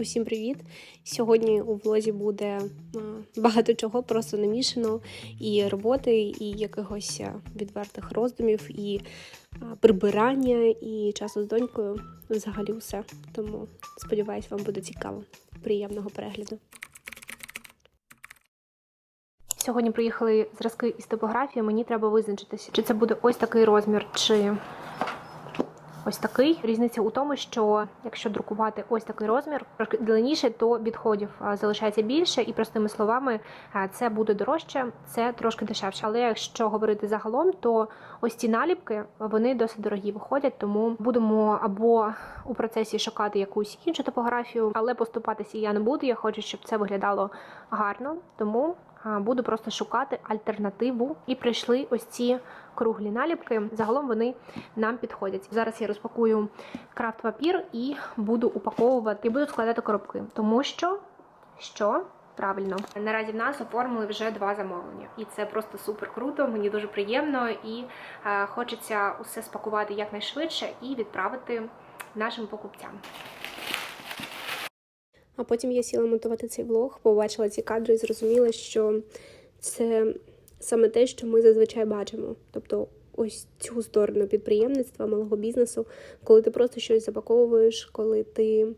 Усім привіт! Сьогодні у влозі буде е, багато чого, просто намішано і роботи, і якихось е, відвертих роздумів, і е, прибирання, і часу з донькою. Взагалі все. Тому сподіваюсь, вам буде цікаво. Приємного перегляду. Сьогодні приїхали зразки із топографії. Мені треба визначитися, чи це буде ось такий розмір, чи ось такий. Різниця у тому, що якщо друкувати ось такий розмір, трошки длинніше, то відходів залишається більше, і простими словами, це буде дорожче, це трошки дешевше. Але якщо говорити загалом, то ось ці наліпки вони досить дорогі виходять, тому будемо або у процесі шукати якусь іншу топографію, але поступатися я не буду. Я хочу, щоб це виглядало гарно, тому. Буду просто шукати альтернативу, і прийшли ось ці круглі наліпки. Загалом вони нам підходять. Зараз я розпакую крафт папір і буду упаковувати і буду складати коробки, тому що що. Правильно, наразі в нас оформили вже два замовлення, і це просто супер круто. Мені дуже приємно і е, хочеться усе спакувати якнайшвидше і відправити нашим покупцям. А потім я сіла монтувати цей влог, побачила ці кадри і зрозуміла, що це саме те, що ми зазвичай бачимо. Тобто, ось цю сторону підприємництва, малого бізнесу, коли ти просто щось запаковуєш, коли ти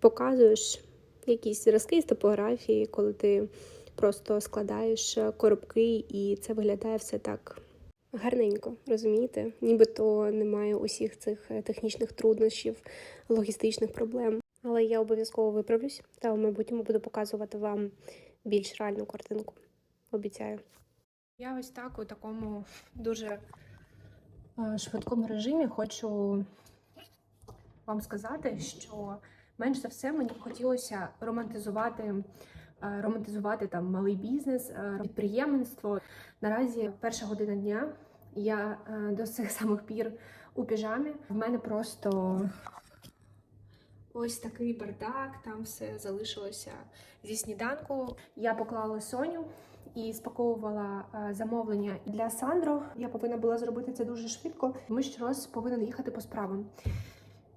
показуєш якісь зразки з топографії, коли ти просто складаєш коробки, і це виглядає все так. Гарненько, розумієте? Нібито немає усіх цих е, технічних труднощів, логістичних проблем. Але я обов'язково виправлюсь та в майбутньому буду показувати вам більш реальну картинку. Обіцяю. Я ось так у такому дуже е, швидкому режимі хочу вам сказати, що менш за все мені б хотілося романтизувати. е, Романтизувати там малий бізнес, е, підприємництво. Наразі перша година дня я до цих самих пір у піжамі. В мене просто ось такий бардак, там все залишилося зі сніданку. Я поклала Соню і спаковувала е, замовлення для Сандро. Я повинна була зробити це дуже швидко. Ми щораз повинен їхати по справам.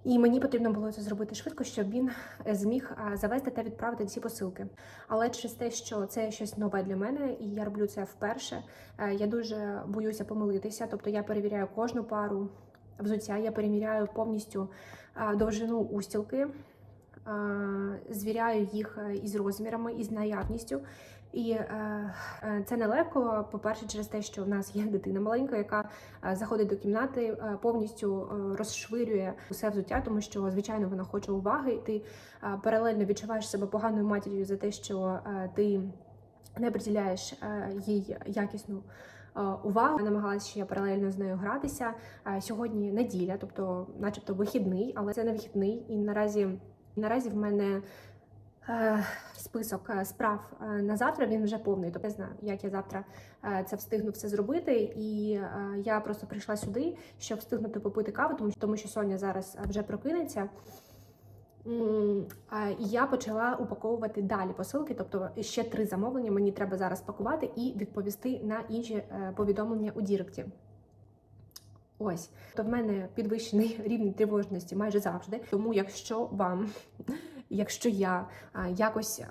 І мені потрібно було це зробити швидко, щоб він е, зміг е, завести та відправити ці посилки. Але через те, що це щось нове для мене, і я роблю це вперше, я дуже боюся помилитися. Тобто я перевіряю кожну пару взуття, я перевіряю повністю довжину устілки, звіряю їх із розмірами, із наявністю. І е, е, це нелегко, по-перше, через те, що в нас є дитина маленька, яка е, заходить до кімнати, е, повністю розшвирює усе взуття, тому що, звичайно, вона хоче уваги, і ти паралельно відчуваєш себе поганою матір'ю за те, що ти не приділяєш їй якісну. Увагу намагалася ще паралельно з нею гратися. Сьогодні неділя, тобто, начебто, вихідний, але це не вихідний. І наразі наразі в мене список е, справ е, на завтра він вже повний. Тобто я знаю, як я завтра е, це встигну все зробити. І е, я просто прийшла сюди, щоб встигнути попити каву, тому що тому що Соня зараз е, вже прокинеться. І я почала упаковувати далі посилки, тобто ще три замовлення мені треба зараз пакувати і відповісти на інші е, повідомлення у Діректі. Ось, то в мене підвищений рівень тривожності майже завжди. Тому, якщо вам, якщо я якось,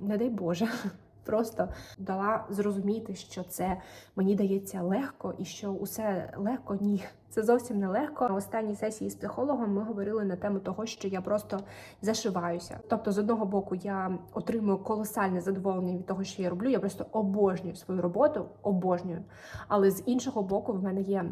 не дай Боже, просто дала зрозуміти, що це мені дається легко, і що усе легко, ні, це зовсім не легко. На останній сесії з психологом ми говорили на тему того, що я просто зашиваюся. Тобто, з одного боку, я отримую колосальне задоволення від того, що я роблю. Я просто обожнюю свою роботу, обожнюю. Але з іншого боку, в мене є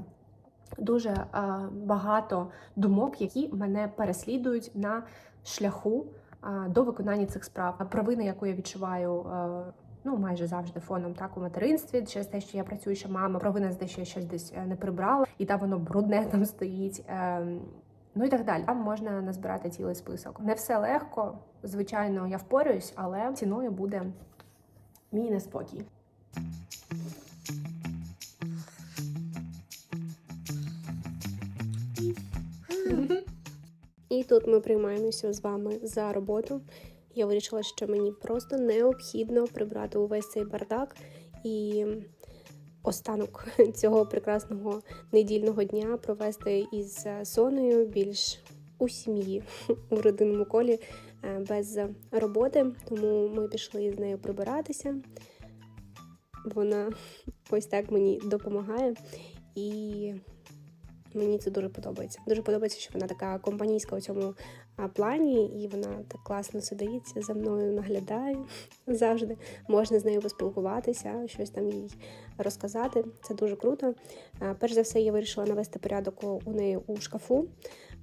дуже е, багато думок, які мене переслідують на шляху е, до виконання цих справ. Провина, яку я відчуваю. е, Ну, майже завжди фоном так у материнстві, через те, що я працюю ще мама, провина за те, що я щось десь не прибрала, і там воно брудне там стоїть. Ем, Ну і так далі. Там можна назбирати цілий список. Не все легко, звичайно, я впорююсь, але ціною буде мій неспокій. І тут ми приймаємося з вами за роботу. Я вирішила, що мені просто необхідно прибрати увесь цей бардак і останок цього прекрасного недільного дня провести із Соною більш у сім'ї у родинному колі е, без роботи, тому ми пішли з нею прибиратися. Вона ось так мені допомагає, і мені це дуже подобається. Дуже подобається, що вона така компанійська у цьому плані, і вона так класно сидить за мною, наглядає завжди. Можна з нею поспілкуватися, щось там їй розказати. Це дуже круто. Перш за все, я вирішила навести порядок у- у неї у шкафу.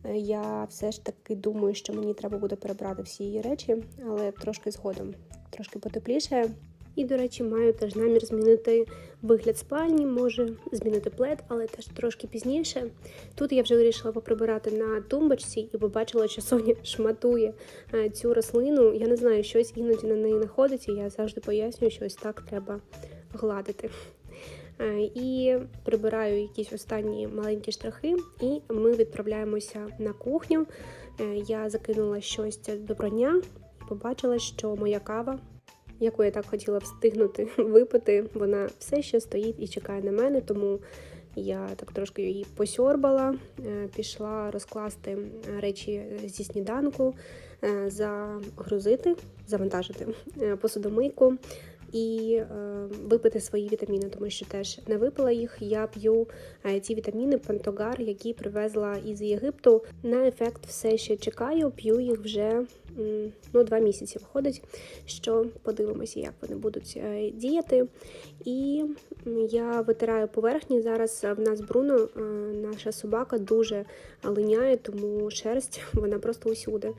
Е, Я все ж таки думаю, що мені треба буде перебрати всі її речі, але трошки згодом, трошки потепліше. І, до речі, маю теж намір змінити вигляд спальні, може змінити плед, але теж трошки пізніше. Тут я вже вирішила поприбирати на тумбочці і побачила, що Соня шматує е, цю рослину. Я не знаю, щось іноді на неї знаходиться. Я завжди пояснюю, що ось так треба гладити. Е, І прибираю якісь останні маленькі штрихи, і ми відправляємося на кухню. Е, Я закинула щось до і побачила, що моя кава, яку я так хотіла встигнути випити, вона все ще стоїть і чекає на мене, тому я так трошки її посьорбала, е, пішла розкласти речі зі сніданку, е, загрузити, завантажити е, посудомийку і е, випити свої вітаміни, тому що теж не випила їх. Я п'ю е, ці вітаміни Пантогар, які привезла із Єгипту. На ефект все ще чекаю, п'ю їх вже ну, два місяці виходить. Що подивимося, як вони будуть е, діяти. І я витираю поверхні. Зараз в нас Бруно, наша собака, дуже линяє, тому шерсть вона просто усюди.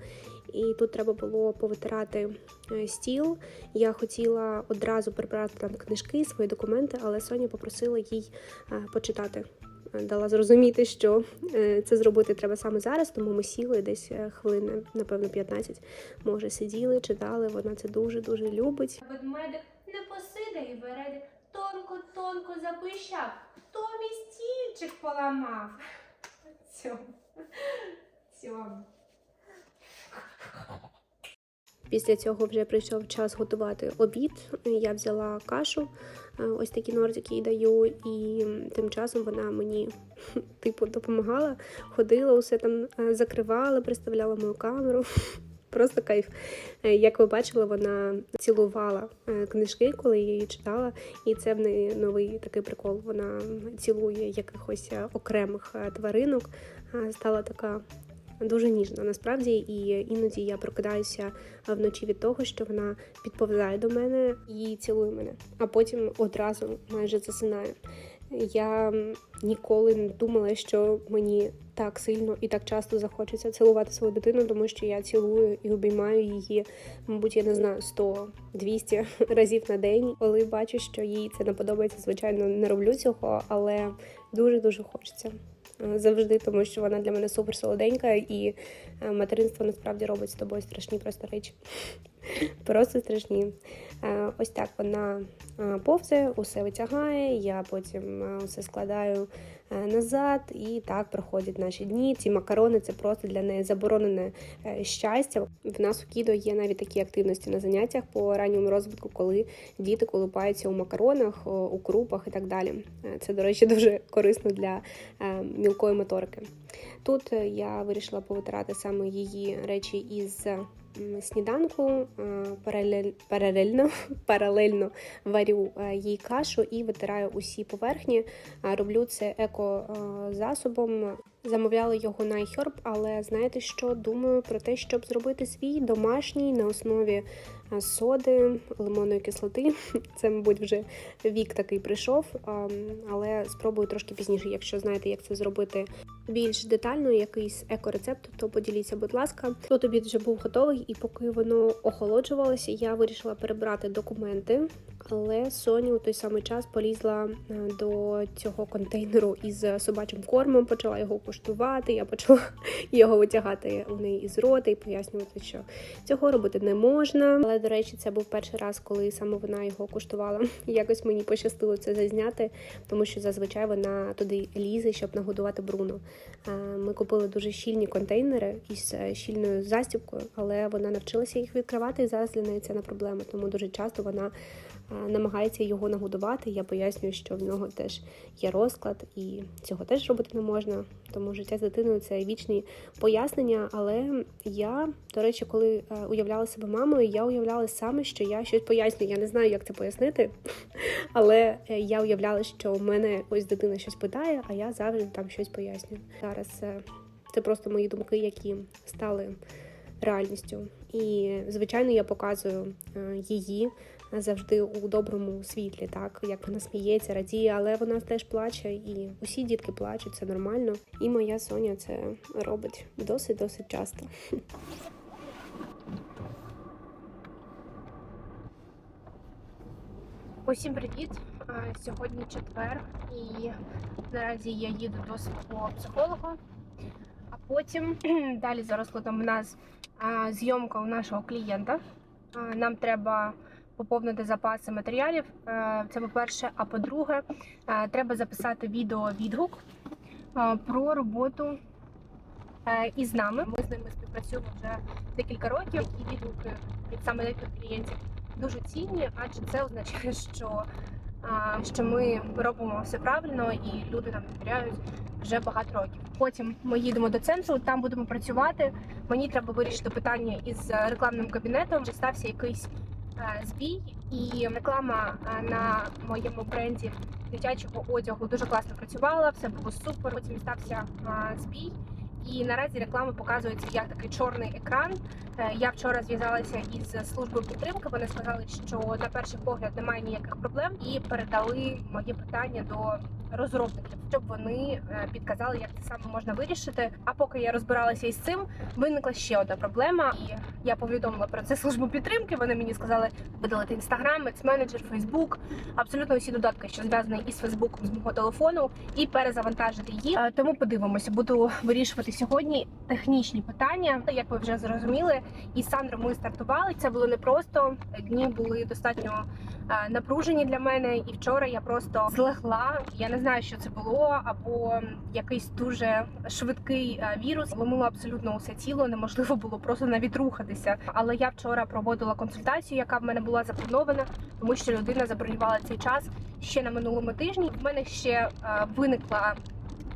І тут треба було повитирати е, стіл. Я хотіла одразу прибрати там книжки, свої документи, але Соня попросила їй е, почитати. Дала зрозуміти, що е, це зробити треба саме зараз, тому ми сіли десь е, хвилин, напевно, 15. Може, сиділи, читали. Вона це дуже дуже любить. Ведмедик не посидає, вередик тонко-тонко запищав. Хто мій стільчик поламав? Цьому. Цьому. Після цього вже прийшов час готувати обід. Я взяла кашу, е, ось такі нордики їй даю, і тим часом вона мені типу допомагала, ходила, усе там е, закривала, приставляла мою камеру. Просто кайф. Е, Як ви бачили, вона цілувала книжки, коли я її читала, і це в неї новий такий прикол. Вона цілує якихось окремих тваринок. Стала така дуже ніжна насправді, і іноді я прокидаюся вночі від того, що вона підповзає до мене і цілує мене, а потім одразу майже засинає. Я ніколи не думала, що мені так сильно і так часто захочеться цілувати свою дитину, тому що я цілую і обіймаю її, мабуть, я не знаю, 100-200 разів на день. Коли бачу, що їй це не подобається, звичайно, не роблю цього, але дуже дуже хочеться завжди, тому що вона для мене супер солоденька, і е, материнство насправді робить з тобою страшні просто речі. Просто страшні. Е, Ось так вона е, повзе, усе витягає, я потім е, усе складаю назад, і так проходять наші дні. Ці макарони це просто для неї заборонене щастя. В нас у Кідо є навіть такі активності на заняттях по ранньому розвитку, коли діти колупаються у макаронах, у крупах і так далі. Це, до речі, дуже корисно для мілкої моторики. Тут я вирішила повитирати саме її речі із сніданку. Е, Паралель, паралельно, паралельно варю е, їй кашу і витираю усі поверхні. Е, Роблю це еко-засобом. Замовляла його на iHerb, але знаєте що? Думаю про те, щоб зробити свій домашній на основі соди, лимонної кислоти. Це, мабуть, вже вік такий прийшов, але спробую трошки пізніше. Якщо знаєте, як це зробити більш детально, якийсь еко-рецепт, то поділіться, будь ласка. Тут обід вже був готовий, і поки воно охолоджувалося, я вирішила перебрати документи. Але Соня у той самий час полізла е, до цього контейнеру із собачим кормом, почала його куштувати. Я почала його витягати у неї із рота і пояснювати, що цього робити не можна. Але до речі, це був перший раз, коли саме вона його куштувала. Якось мені пощастило це зазняти, тому що зазвичай вона туди лізе, щоб нагодувати Бруно. Е, Ми купили дуже щільні контейнери із е, щільною застібкою, але вона навчилася їх відкривати, і зараз для неї це не проблема. Тому дуже часто вона намагається його нагодувати. Я пояснюю, що в нього теж є розклад, і цього теж робити не можна. Тому життя з дитиною це вічні пояснення. Але я, до речі, коли е, уявляла себе мамою, я уявляла саме, що я щось пояснюю. Я не знаю, як це пояснити, але е, я уявляла, що в мене ось дитина щось питає, а я завжди там щось пояснюю. Зараз е, це просто мої думки, які стали реальністю. І звичайно, я показую е, її завжди у доброму світлі, так як вона сміється, радіє, але вона теж плаче, і усі дітки плачуть, це нормально. І моя Соня це робить досить досить часто. Усім привіт! Е, Сьогодні четвер, і наразі я їду до свого психолога. А потім далі за розкладом у нас зйомка у нашого клієнта. Нам треба поповнити запаси матеріалів. Е, Це по-перше. А по-друге, е, треба записати відео-відгук е, про роботу із нами. Ми з ними співпрацюємо вже декілька років, і відгуки від саме таких клієнтів дуже цінні, адже це означає, що, що ми робимо все правильно і люди нам довіряють вже багато років. Потім ми їдемо до центру, там будемо працювати. Мені треба вирішити питання із рекламним кабінетом. Чи стався якийсь збій, і реклама е, на моєму бренді дитячого одягу дуже класно працювала, все було супер. Потім стався е, збій. І наразі реклама показується як такий чорний екран. Е, Я вчора зв'язалася із службою підтримки. Вони сказали, що на перший погляд немає ніяких проблем, і передали моє питання до розробників, щоб вони е, підказали, як це саме можна вирішити. А поки я розбиралася із цим, виникла ще одна проблема. І я повідомила про це службу підтримки. Вони мені сказали видалити інстаграм, менеджер, Фейсбук, абсолютно усі додатки, що зв'язані із Фейсбуком з мого телефону, і перезавантажити їх. Е, Тому подивимося, буду вирішувати сьогодні технічні питання. Як ви вже зрозуміли, із Сандром ми стартували. Це було непросто. Дні були достатньо е, напружені для мене. І вчора я просто злегла. Я не знаю, що це було, або якийсь дуже швидкий е, вірус. Ломило абсолютно усе тіло. Неможливо було просто навіть рухатися. Але я вчора проводила консультацію, яка в мене була запланована, тому що людина забронювала цей час ще на минулому тижні. В мене ще е, виникла.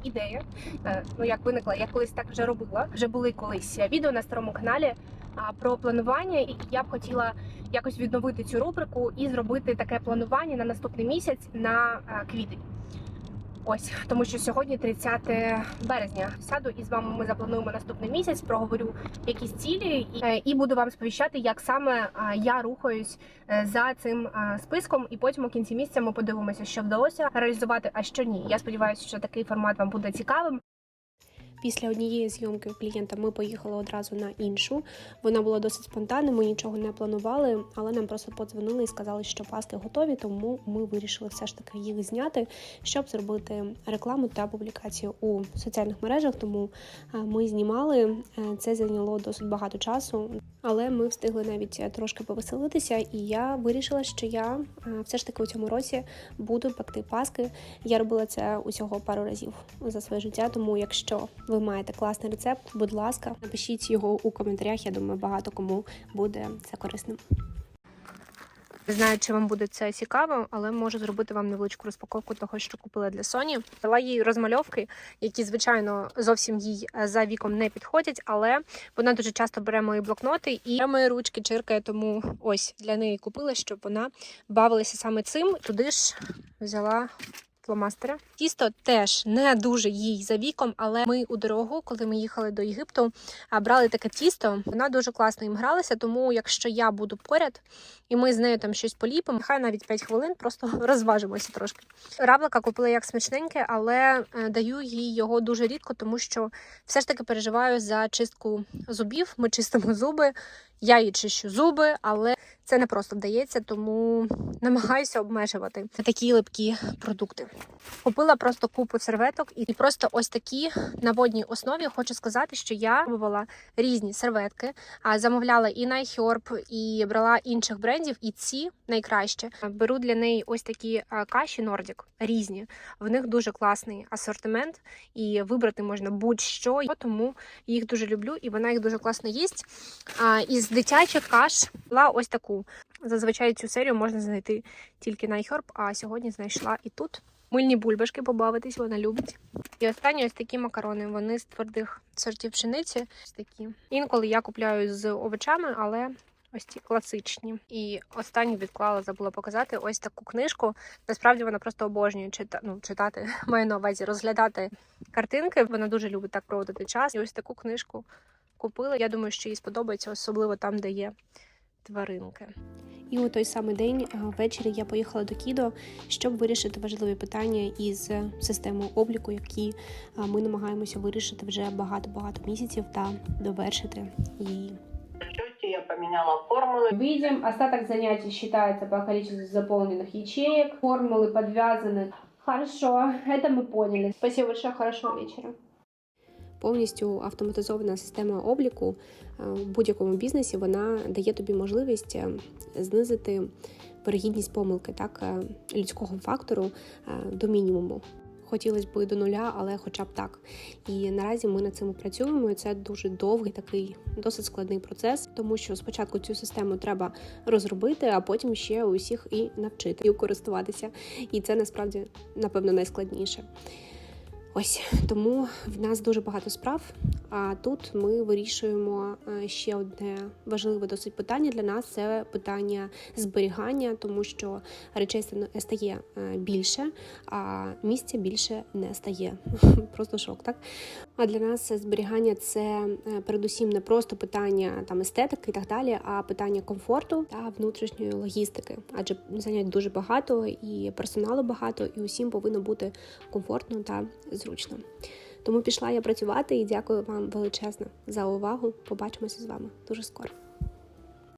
Ідея, Е, ну як виникла, я колись так вже робила. Вже були колись відео на старому каналі про планування, і я б хотіла якось відновити цю рубрику і зробити таке планування на наступний місяць на е, квітень. Ось тому, що сьогодні 30 березня. Сяду і з вами ми заплануємо наступний місяць. Проговорю якісь цілі і, е, і буду вам сповіщати, як саме е, я рухаюсь е, за цим списком. І потім у кінці місяця ми подивимося, що вдалося реалізувати, а що ні. Я сподіваюся, що такий формат вам буде цікавим. Після однієї зйомки у клієнта ми поїхали одразу на іншу. Вона була досить спонтанна, ми нічого не планували, але нам просто подзвонили і сказали, що паски готові, тому ми вирішили все ж таки їх зняти, щоб зробити рекламу та публікацію у соціальних мережах. Тому е, ми знімали. Е, Це зайняло досить багато часу, але ми встигли навіть е, трошки повеселитися. І я вирішила, що я е, все ж таки у цьому році буду пекти паски. Я робила це усього пару разів за своє життя. Тому, якщо ви маєте класний рецепт, будь ласка, напишіть його у коментарях. Я думаю, багато кому буде це корисним. Не знаю, чи вам буде це цікаво, але можу зробити вам невеличку розпаковку того, що купила для Соні. Дала їй розмальовки, які, звичайно, зовсім їй е, за віком не підходять, але вона дуже часто бере мої блокноти і бере мої ручки чиркає, тому ось для неї купила, щоб вона бавилася саме цим. Туди ж взяла. Фломастера. Тісто теж не дуже їй за віком, але ми у дорогу, коли ми їхали до Єгипту, брали таке тісто. Вона дуже класно їм гралася. Тому, якщо я буду поряд і ми з нею там щось поліпимо, хай навіть 5 хвилин, просто розважимося трошки. Раблика купила як смачненьке, але е, даю їй його дуже рідко, тому що все ж таки переживаю за чистку зубів. Ми чистимо зуби, я їй чищу зуби, але це не просто вдається, тому намагаюся обмежувати такі липкі продукти. Купила просто купу серветок і просто ось такі на водній основі. Хочу сказати, що я пробувала різні серветки, а замовляла і на iHerb, і брала інших брендів, і ці найкраще. Беру для неї ось такі каші Nordic, різні. В них дуже класний асортимент, і вибрати можна будь-що. Тому їх дуже люблю, і вона їх дуже класно їсть. А, із дитячих каш була ось таку Зазвичай цю серію можна знайти тільки на iHerb, а сьогодні знайшла і тут. Мильні бульбашки побавитись, вона любить. І останні ось такі макарони. Вони з твердих сортів пшениці. Ось такі. Інколи я купляю з овочами, але ось ці класичні. І останню відклала, забула показати ось таку книжку. Насправді вона просто обожнює чита... ну, читати, маю на увазі розглядати картинки. Вона дуже любить так проводити час. І ось таку книжку купила. Я думаю, що їй сподобається, особливо там, де є тваринки. І у той самий день а, ввечері я поїхала до Кідо, щоб вирішити важливі питання із системою обліку, які а, ми намагаємося вирішити вже багато-багато місяців та довершити її. В счете я поменяла формулы. Видим, остаток занятий считается по количеству заполненных ячеек. Формулы подвязаны. Хорошо, это мы поняли. Спасибо большое, хорошего вечера. Повністю автоматизована система обліку е, в будь-якому бізнесі вона дає тобі можливість е, знизити вирогідність помилки, так е, людського фактору до мінімуму. Хотілося б до нуля, але хоча б так. І наразі ми над цим працюємо. і Це дуже довгий такий досить складний процес, тому що спочатку цю систему треба розробити, а потім ще усіх і навчити і користуватися. І це насправді напевно найскладніше. Ось тому в нас дуже багато справ. А тут ми вирішуємо е, ще одне важливе досить питання для нас це питання зберігання, тому що речей ста- стає е, більше, а місця більше не стає. Просто шок, так? А для нас зберігання це е, передусім не просто питання там естетики і так далі, а питання комфорту та внутрішньої логістики. Адже занять дуже багато, і персоналу багато, і усім повинно бути комфортно та зручно. Тому пішла я працювати і дякую вам величезно за увагу. Побачимося з вами дуже скоро.